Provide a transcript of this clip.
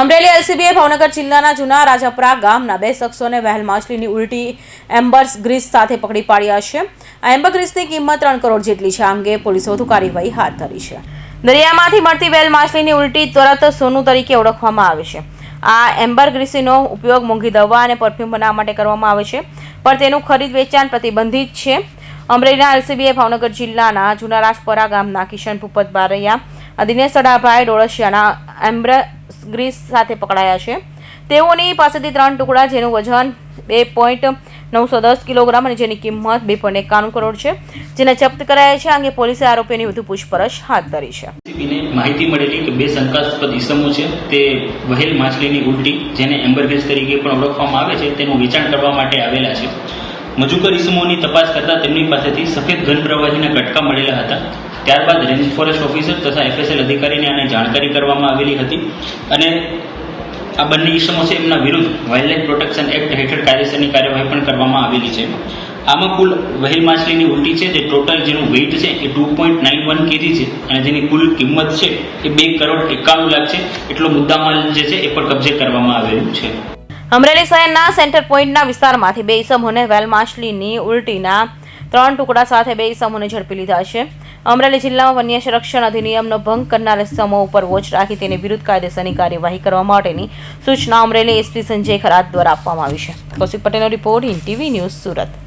અમરેલી એલસીબીએ ભાવનગર જિલ્લાના જૂના રાજાપરા ગામના બે શખ્સોને વહેલ માછલીની ઉલટી એમ્બર્સ ગ્રીસ સાથે પકડી પાડ્યા છે. આ એમ્બર ગ્રીસની કિંમત ત્રણ કરોડ જેટલી છે. આ અંગે પોલીસે વધુ કાર્યવાહી હાથ ધરી છે. દરિયામાંથી મળતી વેલ માછલીની ઉલટી તરત સોનું તરીકે ઓળખવામાં આવે છે. આ એમ્બર ગ્રીસીનો ઉપયોગ મોંઘી દવા અને પરફ્યુમ બનાવવા માટે કરવામાં આવે છે, પણ તેનું ખરીદ વેચાણ પ્રતિબંધિત છે. અમરેલીના એલસીબીએ ભાવનગર જિલ્લાના જૂના રાજપરા ગામના કિશન ભૂપત બારૈયા દિનેશ સડાભાઈ ડોળસિયાના એમ્બર ગ્રીસ સાથે પકડાયા છે. તેઓની પાસેથી ત્રણ ટુકડા જેનું વજન બે પોઈન્ટ નવસો દસ કિલોગ્રામ અને જેની કિંમત બે પોઈન્ટ એકાણું કરોડ છે. જેને જપ્ત કરાયા છે અંગે પોલીસે આરોપીની વધુ પૂછપરછ હાથ ધરી છે. માહિતી મળેલી કે બે શંકાસ્પદ ઇસમો છે. તે વહેલ માછલીની ઉલટી, જેને એમ્બરગેસ તરીકે પણ ઓળખવામાં આવે છે, તેનું વેચાણ કરવા માટે આવેલા છે. મજુકર ઇસમોની તપાસ કરતા તેમની પાસેથી સફેદ ઘન પ્રવાહીના કટકા મળેલા હતા. ત્યારબાદ રેન્જ ફોરેસ્ટ ઓફિસર તથા એફએસએલ અધિકારીને આને જાણકારી કરવામાં આવેલી હતી અને આ બંને ઇસમો છે એમના વિરુદ્ધ વાઇલ્ડલાઇફ પ્રોટેક્શન એક્ટ હેઠળ કાયદેસરની કાર્યવાહી પણ કરવામાં આવેલી છે. આમાં કુલ વહેલ માછલીની ઉલટી છે જે ટોટલ જેનું વેઇટ છે એ two point nine one kg છે અને જેની કુલ કિંમત છે એ બે કરોડ એકાણું લાખ છે. એટલો મુદ્દામાલ જે છે એ પણ કબજે કરવામાં આવેલું છે. અમરેલી શહેરના સેન્ટર પોઈન્ટના વિસ્તારમાંથી બે ઈસમોને વેલ માછલીની ઉલટીના ત્રણ ટુકડા સાથે બે ઈસમોને ઝડપી લીધા છે. અમરેલી જિલ્લામાં વન્ય સંરક્ષણ અધિનિયમનો ભંગ કરનાર ઇસમો ઉપર વોચ રાખી તેની વિરુદ્ધ કાયદેસરની કાર્યવાહી કરવા માટેની સૂચના અમરેલી એસપી સંજય ખરાત દ્વારા આપવામાં આવી છે. કૌશિક પટેલનો report in TV news Surat.